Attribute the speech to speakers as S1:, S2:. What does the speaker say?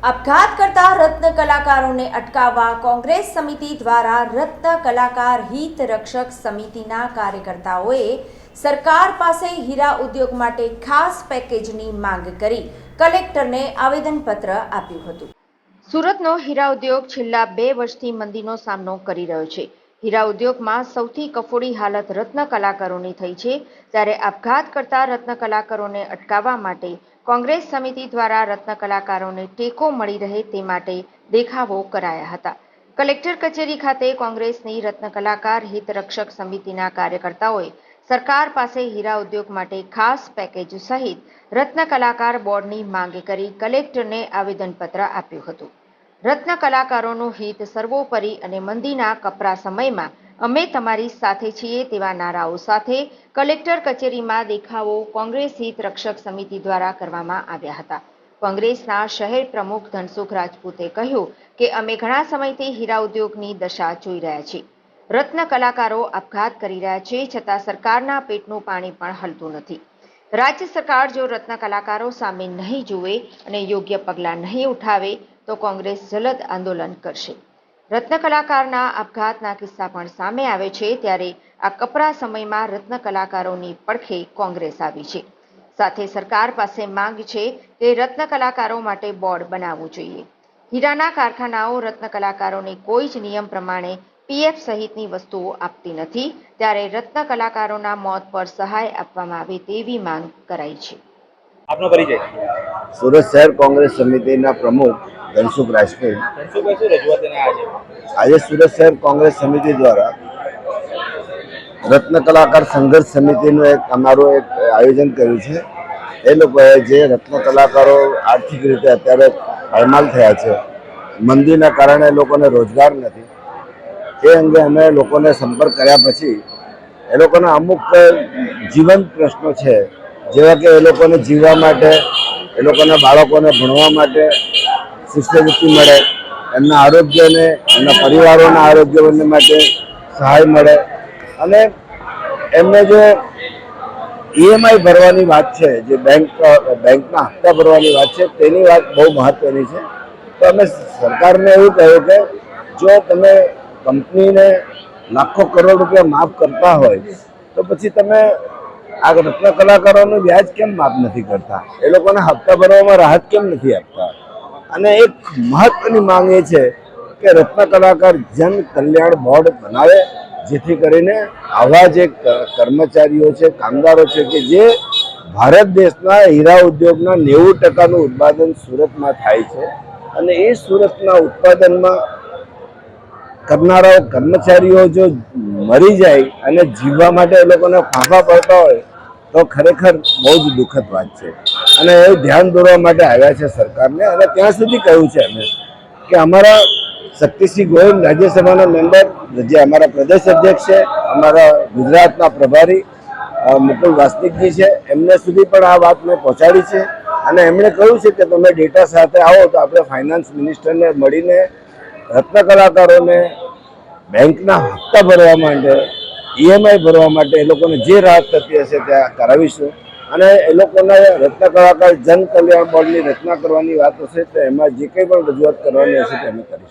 S1: આપઘાત કરતા રત્ન કલાકારોને અટકાવવા કોંગ્રેસ સમિતિ દ્વારા રત્ન કલાકાર હિત રક્ષક સમિતિના કાર્યકર્તાઓએ સરકાર પાસે હીરા ઉદ્યોગ માટે ખાસ પેકેજની માંગ કરી કલેક્ટરને આવેદનપત્ર આપ્યું હતું. સુરતનો હીરા ઉદ્યોગ છેલ્લા બે વર્ષથી મંદીનો સામનો કરી રહ્યો છે. હીરા ઉદ્યોગમાં સૌથી કફોડી હાલત રત્ન કલાકારોની થઈ છે. ત્યારે આપઘાત કરતા રત્ન કલાકારોને અટકાવવા માટે કોંગ્રેસ સમિતિ દ્વારા રત્ન કલાકારોને ટેકો મળી રહે તે માટે દેખાવો કરાયા હતા. કલેક્ટર કચેરી ખાતે કોંગ્રેસની રત્ન કલાકાર હિતરક્ષક સમિતિના કાર્યકર્તાઓએ સરકાર પાસે હીરા ઉદ્યોગ માટે ખાસ પેકેજ સહિત રત્ન કલાકાર બોર્ડની માંગ કરી કલેક્ટરને આવેદનપત્ર આપ્યું હતું. રત્ન કલાકારોનું હિત સર્વોપરી અને મંદીના કપરા સમયમાં અમે તમારી સાથે છીએ તેવા નારાઓ સાથે કલેક્ટર કચેરીમાં દેખાવો કોંગ્રેસ હિત રક્ષક સમિતિ દ્વારા કરવામાં આવ્યા હતા. કોંગ્રેસના શહેર પ્રમુખ ધનસુખ રાજપૂતે કહ્યું કે અમે ઘણા સમયથી હીરા ઉદ્યોગની દશા જોઈ રહ્યા છીએ. રત્ન કલાકારો આપઘાત કરી રહ્યા છે છતાં સરકારના પેટનું પાણી પણ હલતું નથી. રાજ્ય સરકાર જો રત્ન કલાકારો સામે નહીં જુએ અને યોગ્ય પગલાં નહીં ઉઠાવે તો કોંગ્રેસ જલદ આંદોલન કરશે. રત્ન કલાકારના આપઘાતના કિસ્સા પણ સામે આવે છે ત્યારે આ કપરા સમયમાં રત્ન કલાકારોની પડખે કોંગ્રેસ આવી છે. સાથે સરકાર પાસે માંગ છે કે રત્ન કલાકારો માટે બોર્ડ બનાવવું જોઈએ. હીરાના કારખાનાઓ રત્ન કલાકારોને કોઈ જ નિયમ પ્રમાણે પીએફ સહિતની વસ્તુઓ આપતી નથી, ત્યારે રત્ન કલાકારોના મોત પર સહાય આપવામાં આવે તેવી માંગ કરાઈ છે.
S2: આપનો પરિચય?
S3: સુરત શહેર કોંગ્રેસ સમિતિના પ્રમુખ ધનસુખ રાજપૂત
S2: આજે?
S3: સુરત શહેર કોંગ્રેસ સમિતિ દ્વારા રત્ન કલાકાર સંઘર્ષ સમિતિનું એક અમારું એક આયોજન કર્યું છે. એ લોકોએ જે રત્ન કલાકારો આર્થિક રીતે અત્યારે પાયમાલ થયા છે મંદીના કારણે એ લોકોને રોજગાર નથી. એ અંગે અમે લોકોને સંપર્ક કર્યા પછી એ લોકોના અમુક જીવંત પ્રશ્નો છે. જેવા કે એ લોકોને જીવવા માટે, એ લોકોના બાળકોને ભણવા માટે શિષ્યવૃત્તિ મળે, એમના આરોગ્યને, એમના પરિવારોના આરોગ્ય બંને માટે સહાય મળે. અને એમને જે ઈએમઆઈ ભરવાની વાત છે, જે બેંક બેંકના હપ્તા ભરવાની વાત છે, તેની વાત બહુ મહત્વની છે. તો અમે સરકારને એવું કહ્યું કે જો તમે કંપનીને લાખો કરોડ રૂપિયા માફ કરતા હોય, તો પછી તમે આ રત્ન કલાકારોનું વ્યાજ કેમ માફ નથી કરતા? એ લોકોને હપ્તા ભરવામાં રાહત કેમ નથી આપતા? અને એક મહત્વની માંગ એ છે કે રત્ન કલાકાર જન કલ્યાણ બોર્ડ બનાવે, જેથી કરીને આવા જે કર્મચારીઓ છે, કામદારો છે કે જે ભારત દેશના હીરા ઉદ્યોગના નેવું ટકાનું ઉત્પાદન સુરતમાં થાય છે અને એ સુરતના ઉત્પાદનમાં કરનારાઓ કર્મચારીઓ જો મરી જાય અને જીવવા માટે એ લોકોને ફાંફા પડતા હોય તો ખરેખર બહુ જ દુઃખદ વાત છે. અને એ ધ્યાન દોરવા માટે આવ્યા છે સરકારને અને ત્યાં સુધી કહ્યું છે અમે કે અમારા શક્તિસિંહ ગોયલ રાજ્યસભાના મેમ્બર, જે અમારા પ્રદેશ અધ્યક્ષ છે, અમારા ગુજરાતના પ્રભારી મુકુલ વાસ્તિકજી છે, એમને સુધી પણ આ વાત મેં પહોંચાડી છે. અને એમણે કહ્યું છે કે તમે ડેટા સાથે આવો તો આપણે ફાઇનાન્સ મિનિસ્ટરને મળીને રત્ન કલાકારોને બેંકના હપ્તા ભરવા માટે ઈએમઆઈ ભરવા માટે એ લોકોને જે રાહત થતી હશે ત્યાં કરાવીશું. અને એ લોકોને રત્ન કલાકાર જન કલ્યાણ બોર્ડની રચના કરવાની વાત હશે તો એમાં જે કંઈ પણ રજૂઆત કરવાની હશે તે અમે કરીશું.